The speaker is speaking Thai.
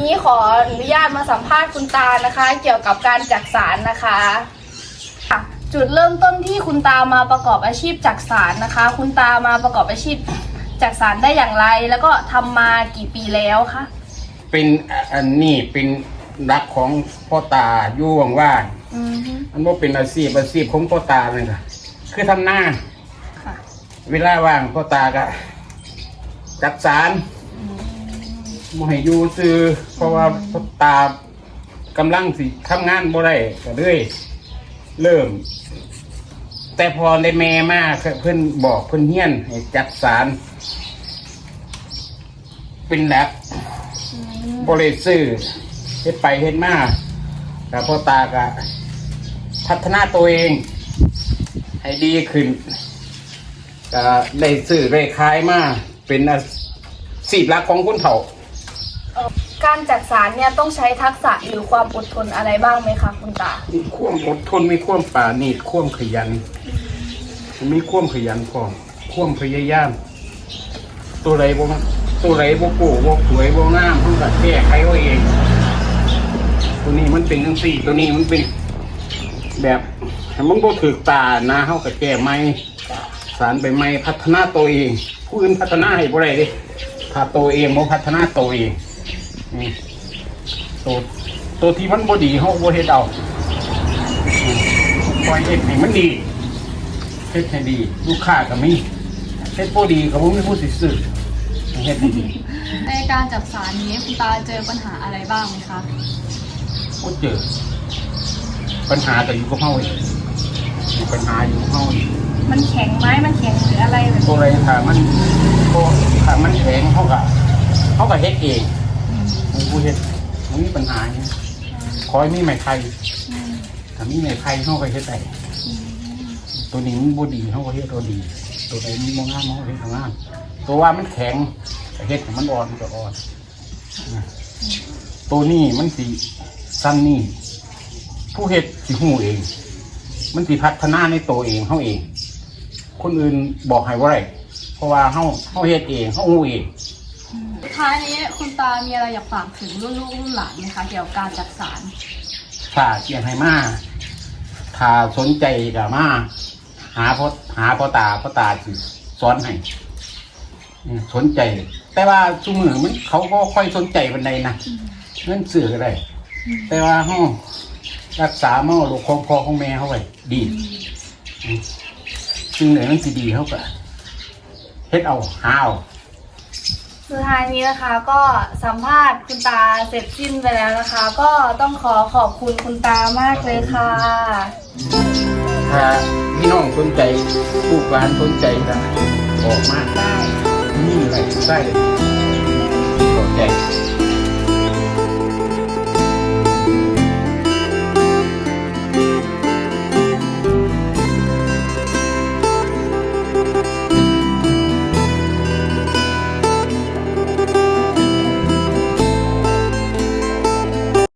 นี้ขออนุญาตมาสัมภาษณ์คุณตานะคะ เกี่ยวกับการจักสารนะคะค่ะจุดเริ่มต้นที่คุณตามาประกอบอาชีพจักสารนะคะ คุณตามาประกอบอาชีพจักสารได้อย่างไร แล้วก็ทำมากี่ปีแล้วคะเป็นอันนี้เป็นรักของพ่อตาอยู่ว่างอืมฮึๆอันว่าเป็นอาชีพอาชีพของพ่อตาเลยค่ะคือทำหน้า ค่ะ เวลาว่างพ่อตาก็จักสาร มให้อยู่ซื้อเพราะว่าตากำลังสิทำงานบ่ได้ก็เลยเริ่ม แต่พอได้แม่มาเพื่อนบอกเพื่อนเฮียนให้จักสาร เป็นแลบบริซื้อเฮ็ดไปเฮ็ดมาแต่พ่อตาก็พัฒนาตัวเอง ให้ดีขึ้นก็ได้ซื้อได้ขายมาเป็นอาชีพหลักของคุณเฒ่า การจักสารเนี่ยต้องใช้ทักษะหรือความอดทนอะไรบ้างไหมคะคุณตา มีความอดทนมีความป่านีดความขยัน มีความขยันพร้อมความพยายาม ตัวไรบ่ตัวไรบ่โก้บ่สวยบ่งามเพิ่นก็แก้ไขเอาเอง ตัวนี้มันเป็นจังซี่ ตัวนี้มันเป็นแบบมันบ่ถูกตานะเฮาก็แก้ใหม่สารไปใหม่พัฒนาตัวเองผู้อื่นพัฒนาให้บ่ได้เด้ถ้าตัวเองบ่พัฒนาตัวเอง นี่ตัวตัวที่มันบ่ดีเฮาบ่เฮ็ดเอาปล่อยเฮ็ดให้มันดีเฮ็ดให้ดี ลูกค้าก็มีเฮ็ดบ่ดีก็บ่มีผู้สิซื้อเฮ็ดให้ดีในการจับสารนี้คุณตาเจอปัญหาอะไรบ้างไหมคะบ่เจอ ปัญหาก็อยู่กับเฮาเองมีปัญหาอยู่กับเฮาเองมันแข็งไหมมันแข็งหรืออะไรแบบตัวอะไรถ้ามันตัวถ้ามันแข็งเขาก็เขาก็เฮ็ดเอง มันผู้เฮ็ดมันมีปัญหาเนี่ยคอยมีไม้ไผ่ถ้ามีไม้ไผ่เขาก็เฮ็ดได้ตัวนี้มันบ่ดีเขาก็เฮ็ดตัวดี ตัวไหนมันบ่งามเขาก็เฮ็ดทางงามตัวว่ามันแข็งก็เฮ็ดให้มันอ่อนก็อ่อนตัวนี้มันสีสั้นนี่ ผู้เฮ็ดสิหูเอง มันสิพัฒนาในตัวเองเขาเอง คนอื่นบอกให้ว่าไรเพราะว่าเขาเขาเฮ็ดเองเขาอู้เอง ท้ายนี้คุณตามีอะไรอยากฝากถึงรุ่นลูกรุ่นหลานไหมคะเกี่ยวกับการจักสารถ้าเกียงให้มาถ้าสนใจกับมา หาพ่อหาพ่อตาพ่อตาสิสอนให้สนใจ แต่ว่าชุมือมันเขาก็ค่อยสนใจบันไดนะเงินเสืออะไรแต่ว่าห้องรักษาเมาลูกของพ่อของแม่เขาไว้ดีซึ่งไหนมันสิดีเขาก็เฮ็ดเอาหาเอา สุดท้ายนี้นะคะก็สัมภาษณ์คุณตาเสร็จสิ้นไปแล้วนะคะ ก็ต้องขอขอบคุณคุณตามากเลยค่ะ ถ้าพี่น้องสนใจลูกหลานสนใจนะออกมาได้มีอะไรใช่ขอบใจ